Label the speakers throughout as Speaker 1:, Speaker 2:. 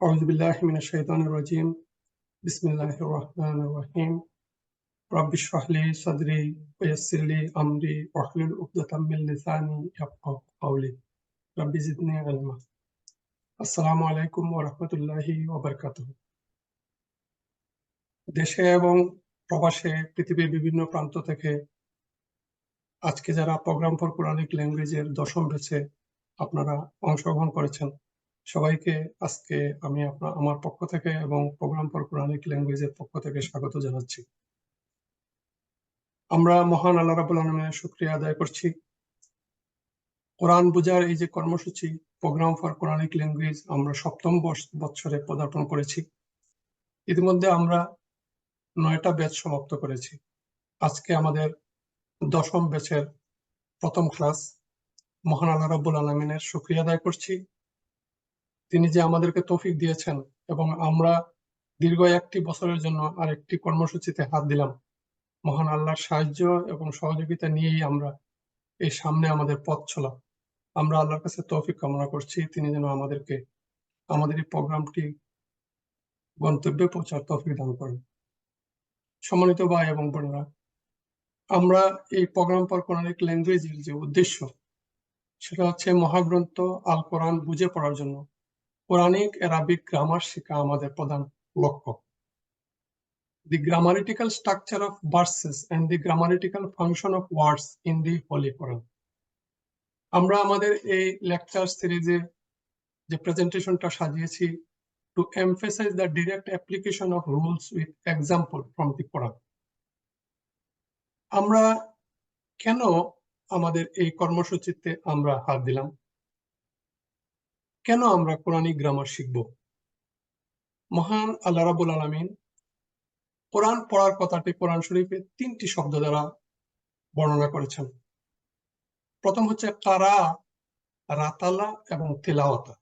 Speaker 1: أعوذ بالله من الشيطان الرجيم بسم الله الرحمن الرحيم رب اشرح لي صدري ويسر لي أمري واحلل عقدة من لساني يفقهوا قولي رب زدني علما আসসালামু আলাইকুম ওয়া রাহমাতুল্লাহি ওয়া বারাকাতুহু দেশে এবং প্রবাসে পৃথিবীর বিভিন্ন প্রান্ত থেকে আজকে যারা প্রোগ্রাম ফর কোরআনিক ল্যাঙ্গুয়েজের দশম ব্যাচে আপনারা অংশগ্রহণ করেছেন সবাইকে আজকে আমি আপনার আমার পক্ষ থেকে এবং প্রোগ্রাম ফর কোরআনিক ল্যাঙ্গুয়েজের পক্ষ থেকে স্বাগত জানাচ্ছি। আমরা মহান আল্লাহ রাবুল আলমের শুক্রিয়া আদায় করছি। কোরআন বুঝার এই যে কর্মসূচি, প্রোগ্রাম ফর কোরআনিক ল্যাঙ্গুয়েজ আমরা সপ্তম বছরে পদার্পণ করেছি। ইতিমধ্যে আমরা নয়টা ব্যাচ সমাপ্ত করেছি। আজকে আমাদের দশম ব্যাচের প্রথম ক্লাস। মহান আল্লাহ রাবুল আলমিনের শুক্রিয়া আদায় করছি। তিনি যে আমাদেরকে তৌফিক দিয়েছেন এবং আমরা দীর্ঘ একটি বছরের জন্য আর একটি কর্মসূচিতে হাত দিলাম। মহান আল্লাহর সাহায্য এবং সহযোগিতা নিয়েই আমরা এই সামনে আমাদের পথ চলা। আমরা আল্লাহর কাছে তৌফিক কামনা করছি। তিনি যেন আমাদেরকে, আমাদের এই প্রোগ্রামটি গন্তব্যে পৌঁছার তৌফিক দান করেন। সম্মানিত ভাই এবং বোনেরা, আমরা এই প্রোগ্রাম পর কোরআনিক ল্যাঙ্গুয়েজের যে উদ্দেশ্য, সেটা হচ্ছে মহাগ্রন্থ আল কোরআন বুঝে পড়ার জন্য। কোরআনিক অ্যারাবিক গ্রামার শেখা আমাদের প্রধান লক্ষ্য। The grammatical structure of verses and the grammatical function of words in the Holy Quran. আমরা আমাদের এই লেকচার সিরিজে যে প্রেজেন্টেশনটা সাজিয়েছি to emphasise the direct application of rules with example from the Quran আমরা কেন আমাদের এই কর্মসূচিতে আমরা হাত দিলাম? কেন আমরা কোরআনিক গ্রামার শিখব? মহান আল্লাহ রাবুল আলমিন কোরআন পড়ার কথাটি কোরআন শরীফে তিনটি শব্দ দ্বারা বর্ণনা করেছেন। প্রথম হচ্ছে কারা, রাতালা এবং তেলাওয়াতা।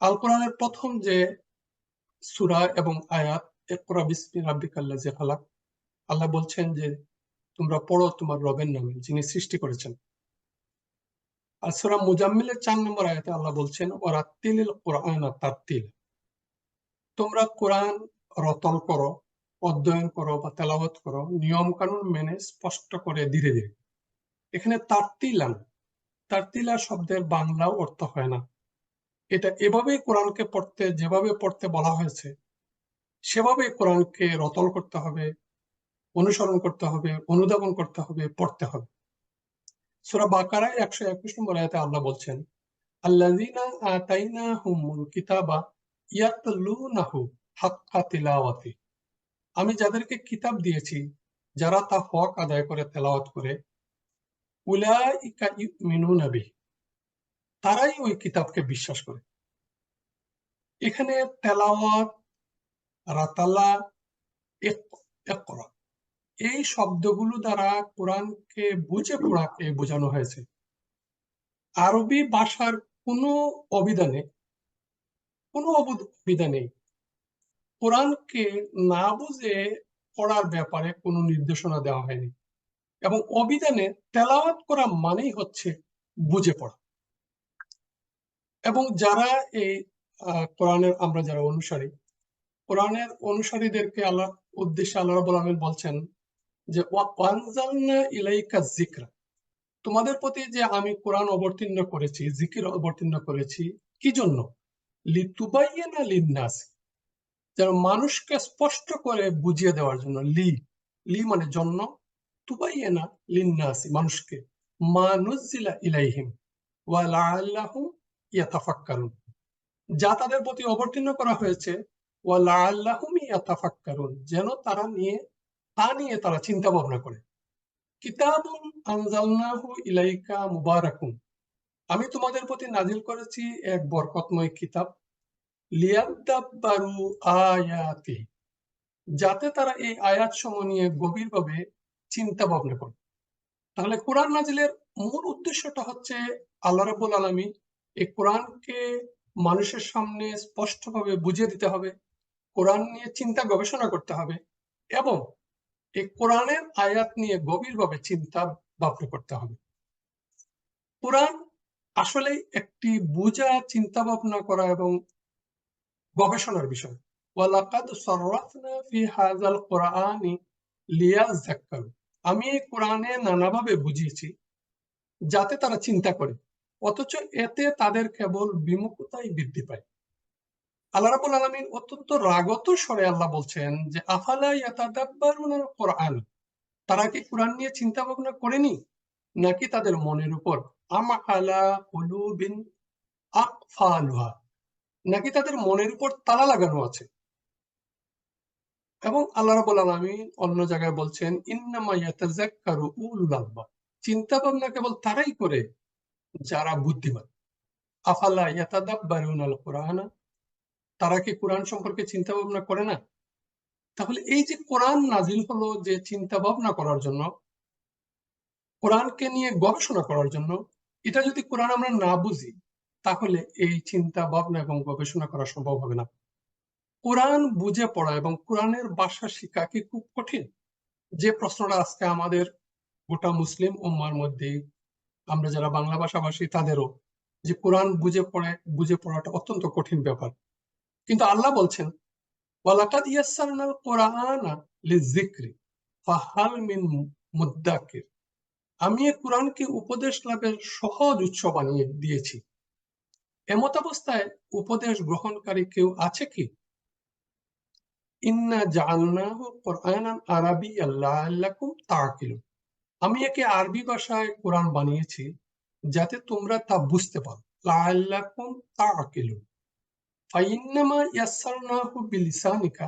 Speaker 1: আল কোরআনের প্রথম যে সুরা এবং আয়াত একরা বিসমি রাব্বিকাল্লা যে খালাক, আল্লাহ বলছেন যে তোমরা পড়ো তোমার রবের নামে যিনি সৃষ্টি করেছেন। আর সুরা মুজাম্মিলের চার নম্বর আয়াতে আল্লাহ বলছেন ও রাত্তিল কোরআন তাত্তিল তোমরা কোরআন রতল করো, অধ্যয়ন করো বা তেলাওয়াত করো নিয়ম কানুন মেনে স্পষ্ট করে ধীরে ধীরে। এখানে তারতিলান তারতিলা শব্দের বাংলা অর্থ হয় না। এটা এভাবেই কোরআনকে পড়তে, যেভাবে পড়তে বলা হয়েছে সেভাবে কোরআনকে রতল করতে হবে, অনুসরণ করতে হবে, অনুধাবন করতে হবে, পড়তে হবে। সুরা বাকারা একশো একুশ নম্বর আয়াতে আল্লাহ বলছেন কিতাবা হাক্কা আমি যাদেরকে কিতাব দিয়েছি, যারা তা হক আদায় করে, তেলাওয়াত করে, উলাইকা ইউমিনুনা বিহি। তারাই ওই কিতাবকে বিশ্বাস করে। এখানে তেলাওয়াত, রাতালা একরা এই শব্দগুলো দ্বারা কোরআনকে বুঝে পড়াকে বোঝানো হয়েছে। আরবি ভাষার কোনো অভিধানে কোনো অভিধানে কোরআনকে না বুঝে পড়ার ব্যাপারে কোনো নির্দেশনা দেওয়া হয়নি এবং অভিধানে তেলাওয়াত করা মানেই হচ্ছে বুঝে পড়া। এবং যারা এই কোরআনের, আমরা যারা অনুসারী, কোরআনের অনুসারীদেরকে আল্লাহ, উদ্দেশ্যে আল্লাহ বলছেন যে ইলাইকা জিকরা তোমাদের প্রতি যে আমি কোরআন অবতীর্ণ করেছি জিকির অবতীর্ণ করেছি, কি জন্য? লিন্নাস। যেন মানুষকে স্পষ্ট করে বুঝিয়ে দেওয়ার জন্য। লি লি মানে জন্য। লিন্নাসি মানুষকে। মানুজিলা ইলাইহিম ইয়াতাফাক্কারুন। যা তাদের প্রতি অবতীর্ণ করা হয়েছে। ওয়া লাআল্লাহুম ইয়াতাফাক্কারুন। যেন তারা নিয়ে তা নিয়ে তারা চিন্তা ভাবনা করে ইলাইকা মুবারাকুন। আমি তোমাদের প্রতি নাজিল করেছি এক বরকতময় কিতাব আয়াতি, যাতে তারা এই আয়াত সমূহ নিয়ে গভীরভাবে চিন্তা ভাবনা করে। তাহলে কোরআন নাজিলের মূল উদ্দেশ্যটা হচ্ছে আল্লাহ রাবুল আলমী এই কোরআনকে মানুষের সামনে স্পষ্টভাবে বুঝিয়ে দিতে হবে, কোরআন নিয়ে চিন্তা গবেষণা করতে হবে এবং এই কোরআনের আয়াত নিয়ে গভীরভাবে চিন্তা ভাবনা করতে হবে। কোরআন আসলে একটি বোঝা, চিন্তা ভাবনা করা এবং গবেষণার বিষয়। আমি এই কোরআনে নানাভাবে বুঝিয়েছি, যাতে তারা চিন্তা করে, অথচ এতে তাদের কেবল বিমুখতাই বৃদ্ধি পায়। আল্লাহ রাবুল আলমিন অত্যন্ত রাগত স্বরে আল্লাহ বলছেন যে কোরআন তারা কি কোরআন নিয়ে চিন্তা ভাবনা করেনি? নাকি তাদের মনের উপর? নাকি তাদের মনের উপর তালা লাগানো আছে? এবং আল্লাহ রাবুল আলমিন অন্য জায়গায় বলছেন, ইন্নামা ইয়াতাযাক্কারু উলুল চিন্তা ভাবনা কেবল তারাই করে যারা বুদ্ধিমান। আফালা ইয়াতাদাব্বারুনাল কোরআনা তারা কি কোরআন সম্পর্কে চিন্তা ভাবনা করে না? তাহলে এই যে কোরআন নাজিল হলো যে চিন্তা ভাবনা করার জন্য, কোরআনকে নিয়ে গবেষণা করার জন্য, এটা যদি কোরআন আমরা না বুঝি, তাহলে এই চিন্তা ভাবনা এবং গবেষণা করা সম্ভব হবে না। কোরআন বুঝে পড়া এবং কোরআনের ভাষা শিক্ষা কি খুব কঠিন? যে প্রশ্নটা আজকে আমাদের গোটা মুসলিম উম্মার মধ্যে, আমরা যারা বাংলা ভাষাভাষী, তাদেরও যে কোরআন বুঝে পড়ে, বুঝে পড়াটা অত্যন্ত কঠিন ব্যাপার। কিন্তু আল্লাহ বলছেন, ওয়ালাকাদ ইয়াসসারনাল কোরআনা লিযিকরি, ফাহাল মিন মুদ্দাকির আমি এই কোরআনকে উপদেশ লাভের সহজ উৎস বানিয়ে দিয়েছি। এমত অবস্থায় উপদেশ গ্রহণকারী কেউ আছে কি? ইন্না জাআলনাহু কোরআনান আরাবিয়্যান লাআল্লাকুম তাআকিলুন। আমি একে আরবি ভাষায় কোরআন বানিয়েছি, যাতে তোমরা তা বুঝতে পারো। লাআল্লাকুম তাআকিলুন। ফাইন্নামা ইয়াসসারনাহু বিলিসানিকা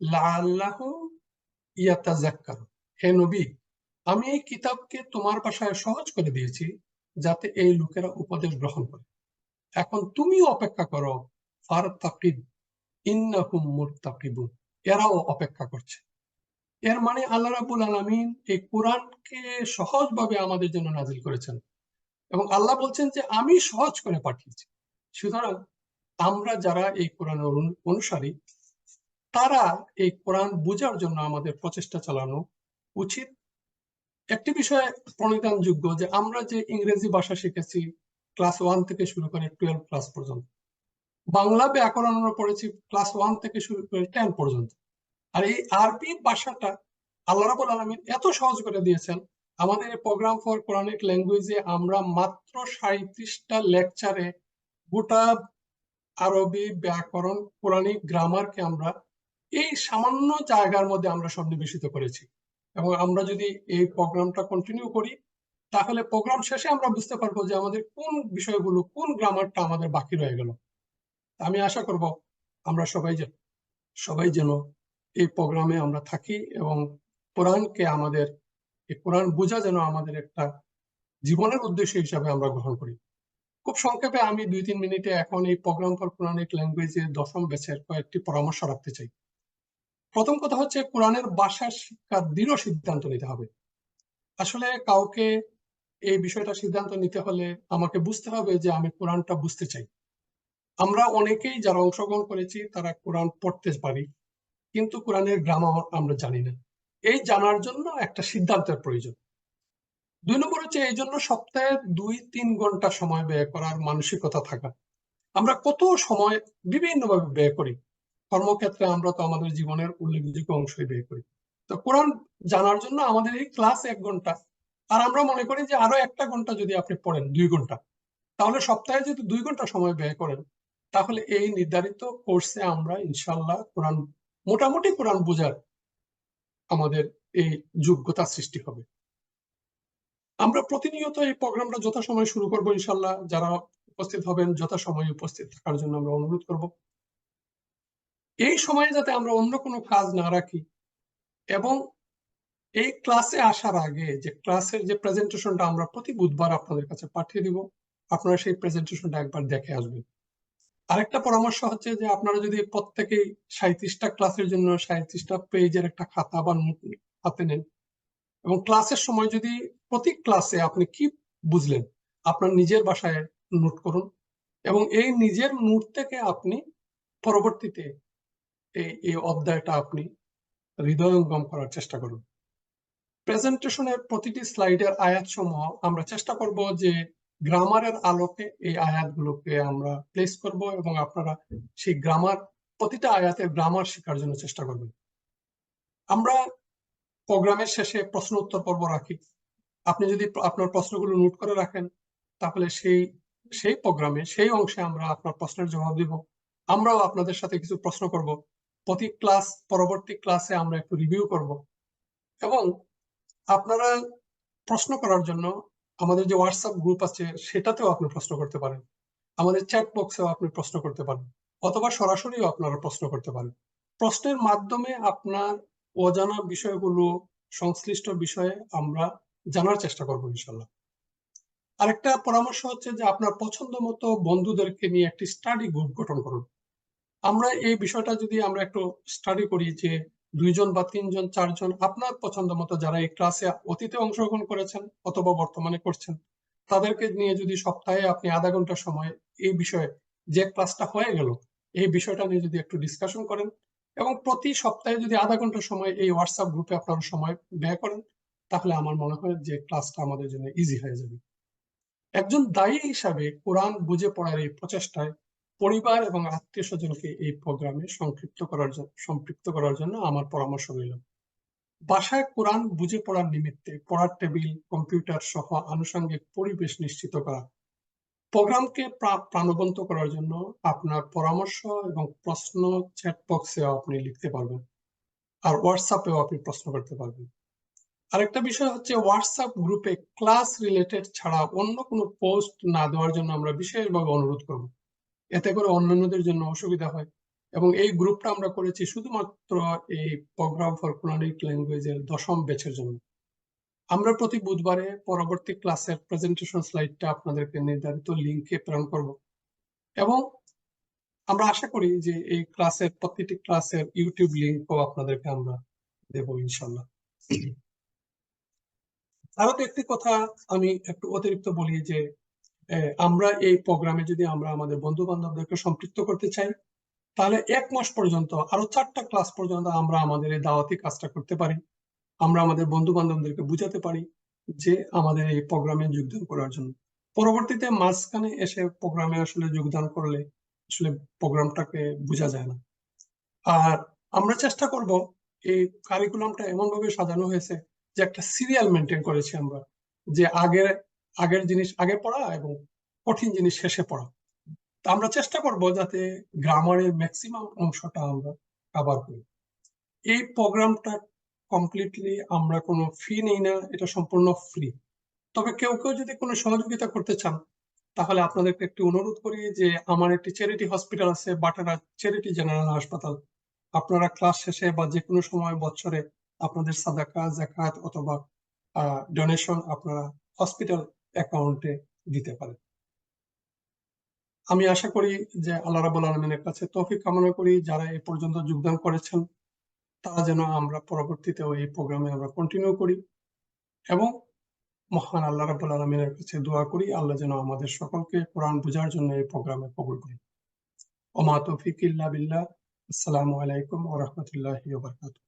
Speaker 1: লাআল্লাহুম ইয়াতাযাক্কারুন হে নবী, আমি এই কিতাবকে তোমার ভাষায় সহজ করে দিয়েছি যাতে এই লোকেরা উপদেশ গ্রহণ করে। এখন তুমি অপেক্ষা করো ফার তাকিব ইন্নাহুম মুরতাকিবুন। এরাও অপেক্ষা করছে। এর মানে আল্লাহ রাবুল আলমিন এই কোরআনকে সহজভাবে আমাদের জন্য নাজিল করেছেন। এবং আল্লাহ বলছেন যে আমি সহজ করে পাঠিয়েছি। সুতরাং আমরা যারা এই কোরআন অনুসারী, তারা এই কোরআন বোঝার জন্য আমাদের প্রচেষ্টা চালানো উচিত। একটি বিষয় প্রণিধানযোগ্য যে আমরা যে ইংরেজি ভাষা শিখেছি ক্লাস ওয়ান থেকে শুরু করে টুয়েলভ ক্লাস পর্যন্ত, বাংলা ব্যাকরণ আমরা পড়েছি ক্লাস ওয়ান থেকে শুরু করে টেন পর্যন্ত, আর এই আরবি ভাষাটা আল্লাহ রাবুল আলমিন এত সহজ করে দিয়েছেন, আমাদের প্রোগ্রাম ফর কোরআনিক ল্যাঙ্গুয়েজে আমরা মাত্র সাঁত্রিশটা লেকচারে গোটা আরবি ব্যাকরণ কোরআনিক গ্রামারকে আমরা এই সামান্য জায়গার মধ্যে আমরা সন্নিবেশিত করেছি। এবং আমরা যদি এই প্রোগ্রামটা কন্টিনিউ করি, তাহলে প্রোগ্রাম শেষে আমরা বুঝতে পারব যে আমাদের কোন বিষয়গুলো, কোন গ্রামারটা আমাদের বাকি রয়ে গেল। আমি আশা করব আমরা সবাই যে সবাই যেন এই প্রোগ্রামে আমরা থাকি এবং কোরআনকে আমাদের, এই কোরআন বোঝা যেন আমাদের একটা জীবনের উদ্দেশ্য হিসাবে আমরা গ্রহণ করি। খুব সংক্ষেপে আমি দুই তিন মিনিটে এখন এই প্রোগ্রাম ফর কোরআনিক ল্যাঙ্গুয়েজের দশম ব্যাচের কয়েকটি পরামর্শ রাখতে চাই। প্রথম কথা হচ্ছে কোরআনের ভাষার শিক্ষার দৃঢ় সিদ্ধান্ত নিতে হবে। আসলে কাউকে এই বিষয়টা সিদ্ধান্ত নিতে হলে আমাকে বুঝতে হবে যে আমি কোরআনটা বুঝতে চাই। আমরা অনেকেই যারা অংশগ্রহণ করেছি, তারা কোরআন পড়তে পারি, কিন্তু কোরআনের গ্রামার আমরা জানি না। এই জানার জন্য একটা সিদ্ধান্তের প্রয়োজন। দুই নম্বর হচ্ছে এই জন্য সপ্তাহে দুই, তিন ঘণ্টা সময় ব্যয় করার মানসিকতা থাকা। আমরা কত সময় বিভিন্নভাবে ব্যয় করি? কর্মক্ষেত্রে আমরা তো আমাদের জীবনের উল্লেখযোগ্য অংশই ব্যয় করি। তো কোরআন জানার জন্য আমাদের এই ক্লাস এক ঘণ্টা। আর আমরা মনে করি যে আরও একটা ঘণ্টা যদি আপনি পড়েন, দুই ঘণ্টা। তাহলে সপ্তাহে যদি দুই ঘণ্টা সময় ব্যয় করেন, তাহলে এই নির্ধারিত কোর্সে আমরা ইনশাল্লাহ কোরআন, মোটামুটি কোরআন বোঝার আমাদের এই যোগ্যতা সৃষ্টি হবে। আমরা প্রতিনিয়ত এই প্রোগ্রামটা যথাসময়ে শুরু করব ইনশাল্লাহ যারা উপস্থিত হবেন, যথাসময়ে উপস্থিত থাকার জন্য আমরা অনুরোধ করব। এই সময়ে যাতে আমরা অন্য কোনো কাজ না রাখি এবং এই ক্লাসে আসার আগে যে ক্লাসের যে প্রেজেন্টেশনটা আমরা প্রতি বুধবার আপনাদের কাছে পাঠিয়ে দিব, আপনারা সেই প্রেজেন্টেশনটা একবার দেখে আসবেন। আরেকটা পরামর্শ হচ্ছে যে আপনারা যদি প্রত্যেকেই সাঁত্রিশটা ক্লাসের জন্য সাঁত্রিশটা পেজের একটা খাতা বা নোট হাতে নেন এবং ক্লাসের সময় যদি প্রতি ক্লাসে আপনি কি বুঝলেন, আপনার নিজের বাসায় নোট করুন এবং এই নিজের নোট থেকে আপনি পরবর্তীতে এই এই অধ্যায়টা আপনি হৃদয়ঙ্গম করার চেষ্টা করুন। প্রেজেন্টেশনের প্রতিটি স্লাইডের আয়াত সমূহ আমরা চেষ্টা করব যে গ্রামারের আলোকে এই আয়াতগুলোকে আমরা প্লেস করব এবং আপনারা সেই গ্রামার, প্রতিটা আয়াতের গ্রামার শেখার জন্য চেষ্টা করবেন। আমরা প্রোগ্রামের শেষে প্রশ্ন উত্তর পর্ব রাখি। আপনি যদি আপনার প্রশ্নগুলো নোট করে রাখেন, তাহলে সেই সেই প্রোগ্রামে, সেই অংশে আমরা আপনার প্রশ্নের জবাব দিব। আমরাও আপনাদের সাথে কিছু প্রশ্ন করব। প্রতি ক্লাস, পরবর্তী ক্লাসে আমরা একটু রিভিউ করব। এবং আপনারা প্রশ্ন করার জন্য আমাদের যে হোয়াটসঅ্যাপ গ্রুপ আছে, সেটাতেও আপনি প্রশ্ন করতে পারেন। আমাদের চ্যাট বক্সেও আপনি প্রশ্ন করতে পারেন। অথবা সরাসরিও আপনারা প্রশ্ন করতে পারেন। প্রশ্নের মাধ্যমে আপনার অজানা বিষয়গুলো সংশ্লিষ্ট বিষয়ে আমরা জানার চেষ্টা করব ইনশাল্লাহ আরেকটা পরামর্শ হচ্ছে যে আপনার পছন্দ মতো বন্ধুদেরকে নিয়ে একটি স্টাডি গ্রুপ গঠন করুন। আমরা এই বিষয়টা যদি আমরা একটু স্টাডি করি যে দুইজন বা তিনজন, চারজন আপনার পছন্দ মতো যারা এই ক্লাসে অতীতে অংশগ্রহণ করেছেন অথবা বর্তমানে করছেন, তাদেরকে নিয়ে যদি সপ্তাহে আপনি আধা ঘণ্টা সময় এই বিষয়ে যে ক্লাসটা হয়ে গেল, এই বিষয়টা নিয়ে যদি একটু ডিসকাশন করেন এবং প্রতি সপ্তাহে যদি আধা ঘণ্টা সময় এই হোয়াটসঅ্যাপ গ্রুপে আপনারা সময় ব্যয় করেন, তাহলে আমার মনে হয় যে ক্লাসটা আমাদের জন্য ইজি হয়ে যাবে। একজন দায়ী হিসাবে কোরআন বুঝে পড়ার এই প্রচেষ্টায় পরিবার এবং আত্মীয় স্বজনকে এই প্রোগ্রামে সংক্ষিপ্ত করার জন্য সম্পৃক্ত করার জন্য আমার পরামর্শ রইল। বাসায় কোরআন বুঝে পড়ার নিমিত্তে পড়ার টেবিল, কম্পিউটার সহ আনুষঙ্গিক পরিবেশ নিশ্চিত করা প্রোগ্রামকে প্রাণবন্ত করার জন্য আপনার পরামর্শ এবং প্রশ্ন চ্যাট বক্সেও আপনি লিখতে পারবেন। আর হোয়াটসঅ্যাপেও আপনি প্রশ্ন করতে পারবেন। আরেকটা বিষয় হচ্ছে হোয়াটসঅ্যাপ গ্রুপে ক্লাস রিলেটেড ছাড়া অন্য কোনো পোস্ট না দেওয়ার জন্য আমরা বিশেষভাবে অনুরোধ করব। এতে করে অন্যান্যদের জন্য অসুবিধা হয় এবং এই গ্রুপটা আমরা করেছি শুধুমাত্র এই প্রোগ্রাম ফর কোরআনিক ল্যাঙ্গুয়েজের দশম ব্যাচের জন্য। আমরা প্রতি বুধবারে পরবর্তী ক্লাসের প্রেজেন্টেশন স্লাইডটা আপনাদেরকে নির্ধারিত লিঙ্কে প্রেরণ করব। এবং আমরা আশা করি যে এই ক্লাসের, প্রতিটি ক্লাসের ইউটিউব লিঙ্কও আপনাদেরকে আমরা দেব ইনশাল্লাহ আরও তো একটি কথা আমি একটু অতিরিক্ত বলি যে আমরা এই প্রোগ্রামে যদি আমরা আমাদের বন্ধু বান্ধবদেরকে সম্পৃক্ত করতে চাই, তাহলে এক মাস পর্যন্ত আরও চারটা ক্লাস পর্যন্ত আমরা আমাদের এই দাওয়াতি কাজটা করতে পারি। আমরা আমাদের বন্ধু বান্ধবদেরকে বুঝাতে পারি যে আমাদের এই প্রোগ্রামে যোগদান করার জন্য। পরবর্তীতে মাঝখানে এসে প্রোগ্রামে আসলে যোগদান করলে আসলে প্রোগ্রামটাকে বোঝা যায় না। আর আমরা চেষ্টা করব এই কারিকুলামটা এমন ভাবে সাজানো হয়েছে যে একটা সিরিয়াল মেনটেন করেছি আমরা, যে আগের আগের জিনিস আগে পড়া এবং কঠিন জিনিস শেষে পড়া। তা আমরা চেষ্টা করব যাতে গ্রামারের ম্যাক্সিমাম অংশটা আমরা কাভার করি। এই প্রোগ্রামটা কমপ্লিটলি আমরা কোনো ফি নেই না, এটা সম্পূর্ণ ফ্রি তবে কেউ কেউ যদি কোনো সহযোগিতা করতে চান, তাহলে আপনাদেরকে একটি অনুরোধ করি যে আমার একটি চ্যারিটি হসপিটাল আছে, বাটারা চ্যারিটি জেনারেল হাসপাতাল। আপনারা ক্লাস শেষে বা যে কোনো সময় বছরে আপনাদের সাদাকা, জাকাত অথবা ডোনেশন আপনারা হসপিটাল অ্যাকাউন্টে দিতে পারেন। আমি আশা করি যে আল্লাহ রাবুল আলমিনের কাছে তৌফিক কামনা করি। যারা এ পর্যন্ত যোগদান করেছেন তারা যেন আমরা পরবর্তীতে এই প্রোগ্রামে আমরা কন্টিনিউ করি এবং মহান আল্লাহ রাবুল আলমিনের কাছে দোয়া করি, আল্লাহ যেন আমাদের সকলকে কোরআন বোঝার জন্য এই প্রোগ্রামে কবুল করি। ওমা তৌফিক ইল্লা বিল্লাহ। আসসালামু আলাইকুম ওরহমতুল্লাহ বারাকাতুহু।